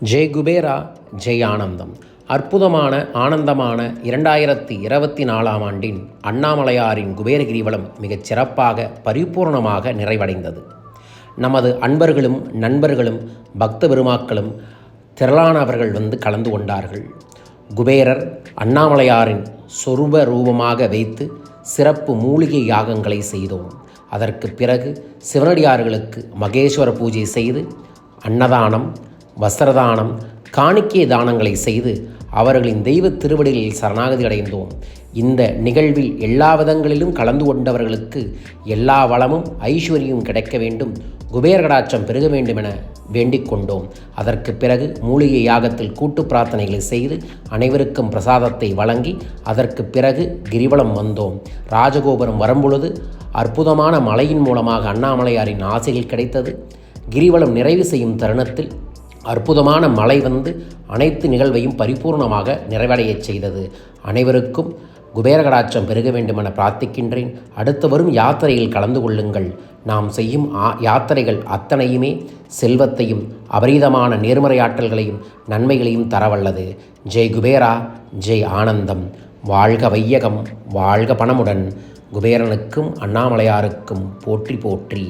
ஜெய் குபேரா ஜெய் ஆனந்தம். அற்புதமான ஆனந்தமான இரண்டாயிரத்தி இருபத்தி நாலாம் ஆண்டின் அண்ணாமலையாரின் குபேரகிரிவலம் மிகச் சிறப்பாக பரிபூர்ணமாக நிறைவடைந்தது. நமது அன்பர்களும் நண்பர்களும் பக்த பெருமாக்களும் திரளானவர்கள் வந்து கலந்து கொண்டார்கள். குபேரர் அண்ணாமலையாரின் சொரூப ரூபமாக வைத்து சிறப்பு மூலிகை யாகங்களை செய்தோம். அதற்கு பிறகு சிவனடியார்களுக்கு மகேஸ்வர பூஜை செய்து அன்னதானம் வஸ்திரதானம் காணிக்கை தானங்களை செய்து அவர்களின் தெய்வ திருவடிகளில் சரணாகதி அடைந்தோம் இந்த நிகழ்வில் எல்லா விதங்களிலும் கலந்து கொண்டவர்களுக்கு எல்லா வளமும் ஐஸ்வர்யமும் கிடைக்க வேண்டும். குபேரகடாட்சம் பெருக வேண்டும் என வேண்டிக் கொண்டோம். அதற்கு பிறகு மூலிகை யாகத்தில் கூட்டு பிரார்த்தனைகளை செய்து அனைவருக்கும் பிரசாதத்தை வழங்கி அதற்கு பிறகு கிரிவலம் வந்தோம். ராஜகோபுரம் வரும்பொழுது அற்புதமான மலையின் மூலமாக அண்ணாமலையாரின் ஆசைகள் கிடைத்தது. கிரிவலம் நிறைவு செய்யும் தருணத்தில் அற்புதமான மழை வந்து அனைத்து நிகழ்வையும் பரிபூர்ணமாக நிறைவடையச் செய்தது. அனைவருக்கும் குபேரகடாட்சம் பெருக வேண்டுமென பிரார்த்திக்கின்றேன். அடுத்து வரும் யாத்திரையில் கலந்து கொள்ளுங்கள். நாம் செய்யும் ஆ யாத்திரைகள் அத்தனையுமே செல்வத்தையும் அபரீதமான நேர்மறையாற்றல்களையும் நன்மைகளையும் தரவல்லது. ஜெய் குபேரா ஜெய் ஆனந்தம். வாழ்க வையகம் வாழ்க பணமுடன். குபேரனுக்கும் அண்ணாமலையாருக்கும் போற்றி போற்றி.